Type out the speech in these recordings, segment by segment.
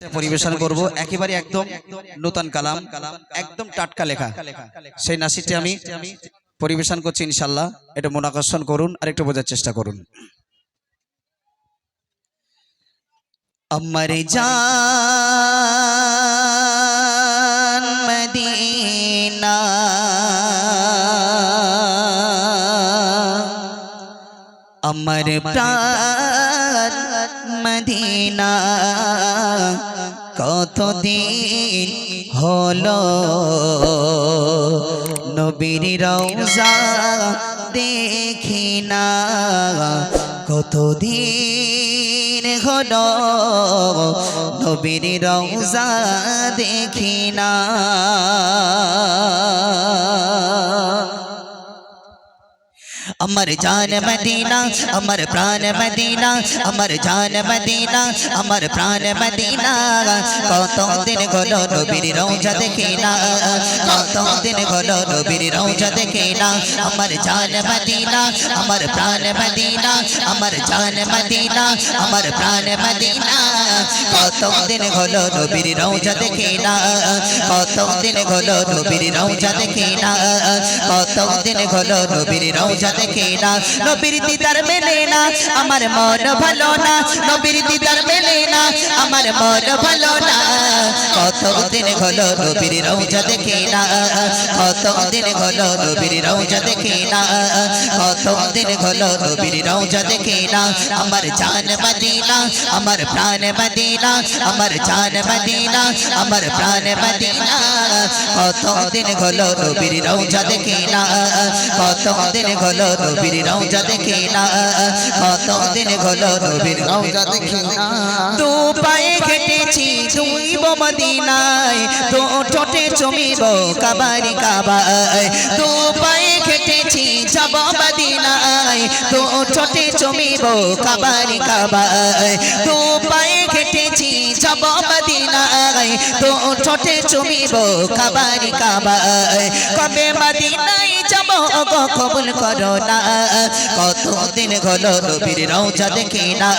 পরিবেশন করব একেবারে একদম নূতন কালাম একদম টাটকা লেখা। সেই নাসিরটি আমি পরিবেশন করছি ইনশাল্লাহ। এটা মনাকর্ষণ করুন আর একটু বোঝার চেষ্টা করুন। আমার জান মদিনা। আমার প্রাণ মদিনা। কতদিন হলো? নবীর রওজা দেখি না। কতদিন হলো? নবীর রওজা দেখি না। আমার জান মদিনা আমার প্রাণ মদিনা আমার জান মদিনা আমার প্রাণ মদিনা কত দিন হলো নবীর রওজা দেখি না কত দিন হলো নবীর রওজা দেখি না আমার জান মদিনা আমার প্রাণ মদিনা আমার জান মদিনা আমার প্রাণ মদিনা কত দিন হলো নবীর রওজা দেখি না কত দিন হলো নবীর রওজা দেখি না কত দিন হলো নবীর রওজা দেখি না? নবীর দিদার মেলে না। আমার মন ভালো না। নবীর দিদার মেলে না। আমার মন ভালো না। কত দিন হলো নবীর রওজা দেখি না। কত দিন হলো নবীর রওজা দেখি না। কত দিন হলো নবীর রওজা দেখি না। আমার জান মদিনা আমার প্রাণ মদিনা আমার জান মদিনা আমার প্রাণ মদিনা। কত দিন হলো নবীর রওজা দেখি না। কত দিন হলো নবীর রওজা দেখি না। কত দিন হলো নবীর রওজা দেখি না। দু পায়ে হেঁটেছি দুইব মদিনায়। তো ঠোঁটে চমিব কাবারি কাবায়। তো পায়ে হেঁটেছি যাব মদিনায় দু ঠোঁটে চমিব কাবারি কাবায় দু পায়ে হেঁটেছি যাব মদিনায় দু ঠোঁটে চমিব কাবারি কাবায় কবে মদিনায় যাব গো কবুল করো না। কত দিন হলো নবীর রওজা দেখি না।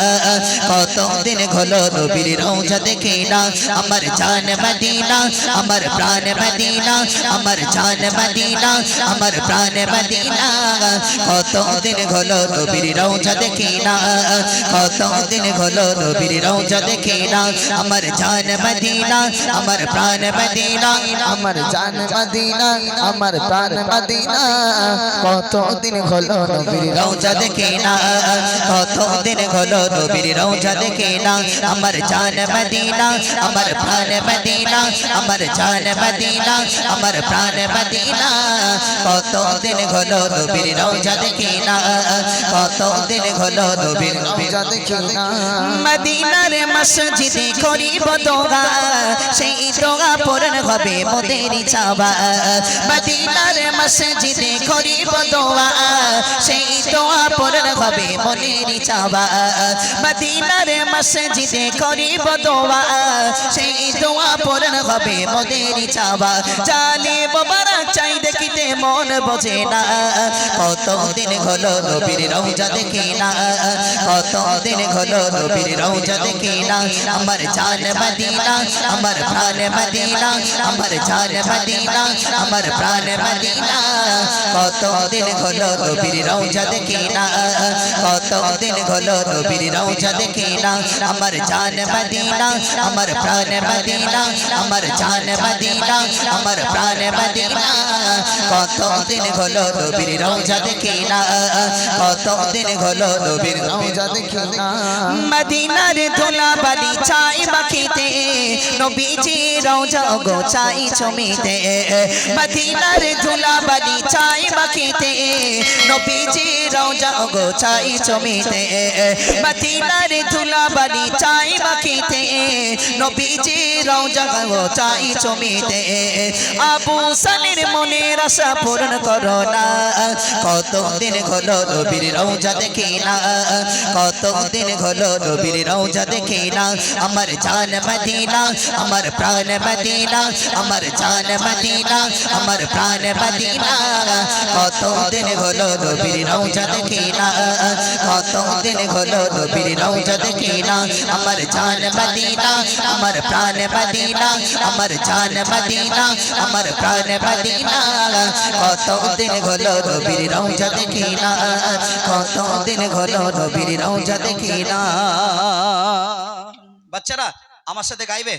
কত দিন হলো নবীর রওজা দেখি না। আমার জান মদিনা, আমার প্রাণ মদিনা, আমার জান মদিনা, আমার প্রাণ মদিনা। কত দিন হলো নবীর রওজা দেখি না কত দিন হলো নবীর রওজা দেখি না আমার জান মদিনা, আমার প্রাণ মদিনা, আমার জান মদিনা, আমার প্রাণ মদিনা। কত দিন হলো নবীর রওজা দেখে না কত দিন হলো নবীর রওজা দেখে না আমার জান মদিনা, আমার প্রাণ মদিনা, আমার জান মদিনা, আমার প্রাণ মদিনা। কত হলো নবীর রওজা দেখে না। কত দিন হলো নবীর রওজা দেখি না। মদিনার মসজিদে করিব দোয়া, সেই দোয়া পূরণ হবে মোদের চাওয়া। মদিনার মসজিদে করিব দোয়া, সেই দোয়া পূরণ হবে মনের চাওয়া। মদিনার মসজিদে করিব দোয়া, সেই দোয়া পূরণ হবে মোদের চাওয়া। জালি বাবারা চাই দেখিতে মন বোঝে না। কত দিন হলো নবীর রওজা দেখি না। কত দিন হলো নবীর রওজা দেখি না। আমার জান মদিনা, আমার প্রাণ মদিনা, আমার জান মদিনা, আমার প্রাণ মদিনা। কত দিন হলো নবীর রওজা দেখি না। কত দিন হলো নবীর রওজা দেখি না। আমার জান মদিনা, আমার প্রাণ মদিনা, আমার জান মদিনা, আমার প্রাণ মদিনা। কত দিন হলো নবীর রওজা দেখি না। কত দিন হলো নবীর রওজা দেখি না। মদিনার ধুলা বালি চাই মাখিতে নবীজি রওজা গো চাই চমিতে মদিনার ধুলা বালি চাই মাখিতে নবীজি রওজা গো চাই চমিতে মদিনার ধুলা বালি চাই মাখিতে নবীজি রওজা গো চাই চমিতে আবু সালের মনের আশা পূরণ করো না। কত দিন হলো নবীর রওজা দেখি না? কত দিন হলো নবীর রওজা দেখি না? আমার জান মদিনা, আমার প্রাণ মদিনা, আমার জান মদিনা, আমার প্রাণ মদিনা। কত দিন হলো নবীর রওজা দেখি না? কত দিন হলো নবীর রওজা দেখি না? আমার জান মদিনা, আমার প্রাণ মদিনা, আমার জান মদিনা, আমার প্রাণ মদিনা। কত দিন হলো নবীর রওজা দেখি না। কত দিন হলো নবীর রওজা দেখি না। বাচ্চারা, আমার সাথে গাইবে?